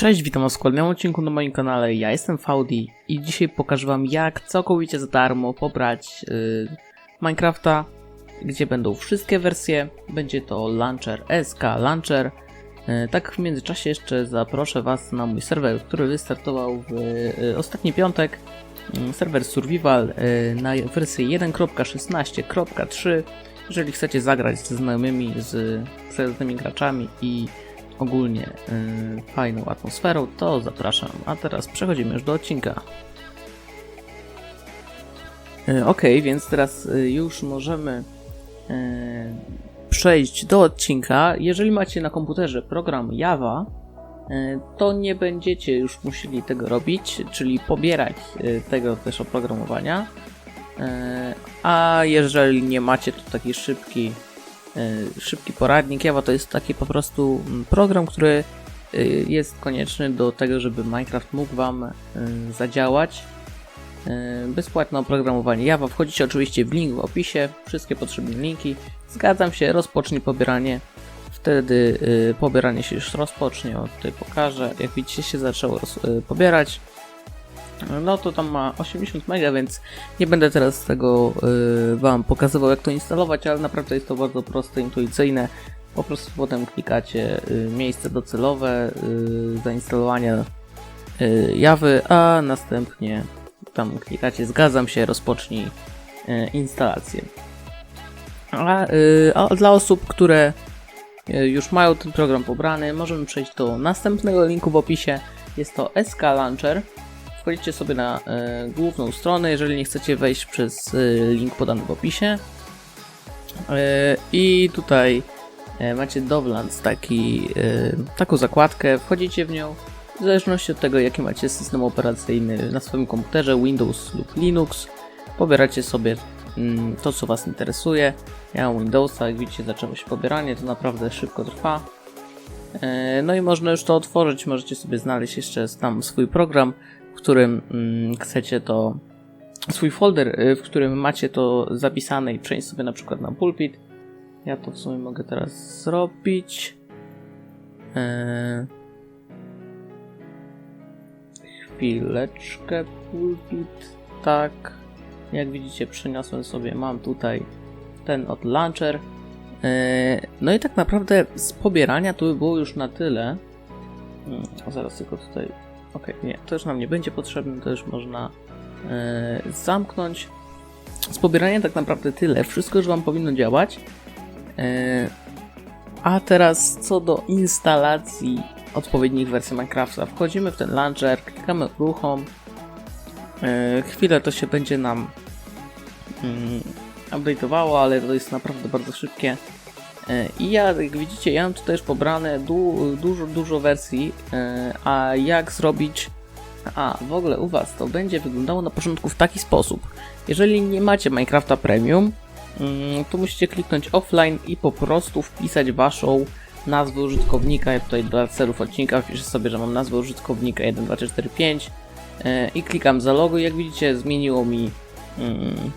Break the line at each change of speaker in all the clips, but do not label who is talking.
Cześć, witam was w kolejnym odcinku na moim kanale. Ja jestem Faudi i dzisiaj pokażę wam jak całkowicie za darmo pobrać yy, Minecrafta, gdzie będą wszystkie wersje. Będzie to Launcher SK Launcher. Yy, tak w międzyczasie jeszcze zaproszę was na mój serwer, który wystartował w yy, ostatni piątek. Yy, serwer Survival yy, na wersję 1.16.3. Jeżeli chcecie zagrać ze znajomymi, z przyjaznymi graczami i ogólnie yy, fajną atmosferą, to zapraszam. A teraz przechodzimy już do odcinka. Yy, ok, więc teraz yy, już możemy yy, przejść do odcinka. Jeżeli macie na komputerze program Java, yy, to nie będziecie już musieli tego robić, czyli pobierać yy, tego też oprogramowania. A jeżeli nie macie, to taki szybki y, szybki poradnik Java to jest taki po prostu mm, program, który y, jest konieczny do tego, żeby Minecraft mógł Wam y, zadziałać. Bezpłatne oprogramowanie Java. Wchodzicie oczywiście w link w opisie, wszystkie potrzebne linki. Zgadzam się, rozpocznij pobieranie. Wtedy pobieranie się już rozpocznie. O, tutaj pokażę. Jak widzicie się zaczęło pobierać. No to tam ma 80 mega, więc nie będę teraz tego y, Wam pokazywał jak to instalować, ale naprawdę jest to bardzo proste, intuicyjne. Po prostu potem klikacie y, miejsce docelowe y, zainstalowania y, Jawy, a następnie tam klikacie zgadzam się, rozpocznij instalację. A, a dla osób, które już mają ten program pobrany, możemy przejść do następnego linku w opisie. Jest to SK Launcher wchodzicie sobie na e, główną stronę, jeżeli nie chcecie wejść przez e, link podany w opisie. E, I tutaj e, macie Dovlands, taki, e, taką zakładkę, wchodzicie w nią. W zależności od tego, jaki macie system operacyjny na swoim komputerze, Windows lub Linux, pobieracie sobie mm, to, co Was interesuje. Ja mam Windowsa, jak widzicie, zaczęło się pobieranie, to naprawdę szybko trwa. E, No i można już to otworzyć, możecie sobie znaleźć jeszcze tam swój program, którym mm, chcecie to, swój folder, y, w którym macie to zapisane i przenieść sobie na przykład na pulpit. Ja to w sumie mogę teraz zrobić. Eee... Chwileczkę, pulpit, tak. Jak widzicie, przeniosłem sobie, mam tutaj ten od launcher. Eee, No i tak naprawdę z pobierania to by było już na tyle. Hmm, zaraz tylko tutaj Ok, nie, to już nam nie będzie potrzebne, to już można e, zamknąć. Z pobierania tak naprawdę tyle, wszystko już Wam powinno działać. E, a teraz co do instalacji odpowiednich wersji Minecrafta. Wchodzimy w ten launcher, klikamy uruchom. E, chwilę to się będzie nam mm, update'owało, ale to jest naprawdę bardzo szybkie. E, I ja, jak widzicie, ja mam tutaj już pobrane du dużo, dużo wersji, e, a jak zrobić... A, w ogóle u Was to będzie wyglądało na początku w taki sposób. Jeżeli nie macie Minecrafta Premium, mm, to musicie kliknąć offline i po prostu wpisać Waszą nazwę użytkownika. Ja tutaj dla celów odcinka wpiszę sobie, że mam nazwę użytkownika 12345 e, i klikam zaloguj. Jak widzicie, zmieniło mi mm,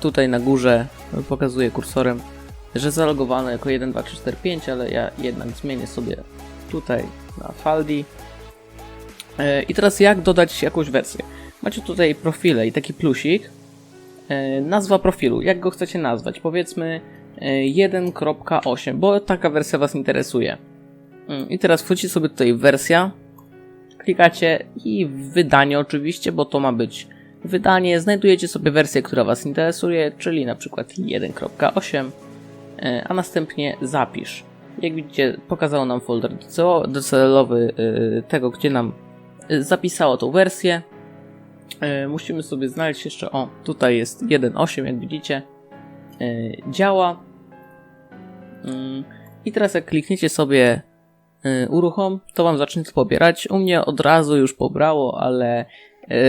tutaj na górze, pokazuję kursorem, że zalogowane jako 1, 2, 3, 4, 5, ale ja jednak zmienię sobie tutaj na Faldi. E, I teraz jak dodać jakąś wersję? Macie tutaj profile i taki plusik. E, Nazwa profilu, jak go chcecie nazwać? Powiedzmy e, 1.8, bo taka wersja Was interesuje. Mm, I teraz wchodzicie sobie tutaj wersja, klikacie i wydanie oczywiście, bo to ma być wydanie. Znajdujecie sobie wersję, która Was interesuje, czyli na przykład 1.8 e, a następnie zapisz. Jak widzicie, pokazało nam folder docelo- docelowy e, tego, gdzie nam e, zapisało tą wersję. E, Musimy sobie znaleźć jeszcze, o, tutaj jest 1.8, jak widzicie, e, działa. Mm, I teraz jak klikniecie sobie e, uruchom, to wam zacznie to pobierać. U mnie od razu już pobrało, ale e,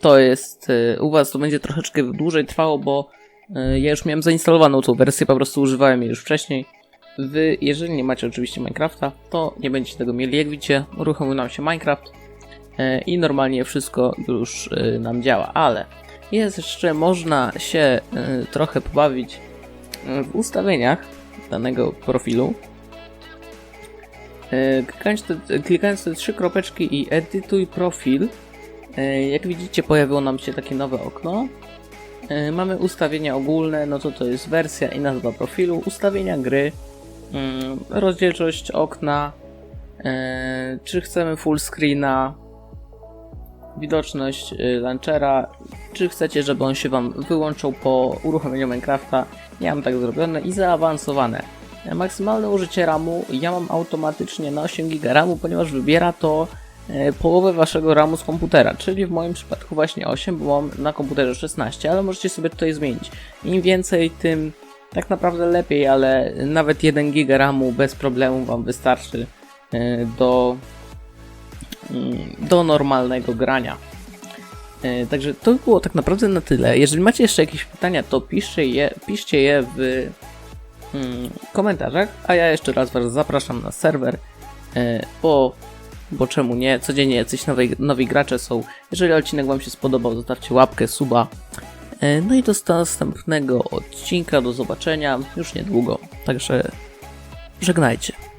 to jest, e, u was to będzie troszeczkę dłużej trwało, bo E, Ja już miałem zainstalowaną tą wersję, po prostu używałem jej już wcześniej. Wy, jeżeli nie macie oczywiście Minecrafta, to nie będziecie tego mieli. Jak widzicie, uruchomił nam się Minecraft e, i normalnie wszystko już e, nam działa, ale jest jeszcze, można się e, trochę pobawić e, w ustawieniach danego profilu. E, Klikając te, klikając te trzy kropeczki i edytuj profil, e, jak widzicie pojawiło nam się takie nowe okno. E, Mamy ustawienia ogólne, no to to jest wersja i nazwa profilu, ustawienia gry, mm, rozdzielczość okna, e, czy chcemy full screena, widoczność y, launchera, czy chcecie, żeby on się Wam wyłączał po uruchomieniu Minecrafta. Ja mam tak zrobione i zaawansowane. E, Maksymalne użycie RAMu ja mam automatycznie na 8 GB RAMu, ponieważ wybiera to e, połowę Waszego RAMu z komputera, czyli w moim przypadku właśnie 8, bo mam na komputerze 16, ale możecie sobie tutaj zmienić. Im więcej, tym tak naprawdę lepiej, ale nawet 1 GB RAMu bez problemu Wam wystarczy e, do mm, do normalnego grania. E, Także to by było tak naprawdę na tyle. Jeżeli macie jeszcze jakieś pytania, to piszcie je, piszcie je w mm, komentarzach, a ja jeszcze raz Was zapraszam na serwer, e, bo, czemu nie? Codziennie jacyś nowi, nowi gracze są. Jeżeli odcinek Wam się spodobał, zostawcie łapkę, suba. E, No i do następnego odcinka, do zobaczenia już niedługo. Także żegnajcie.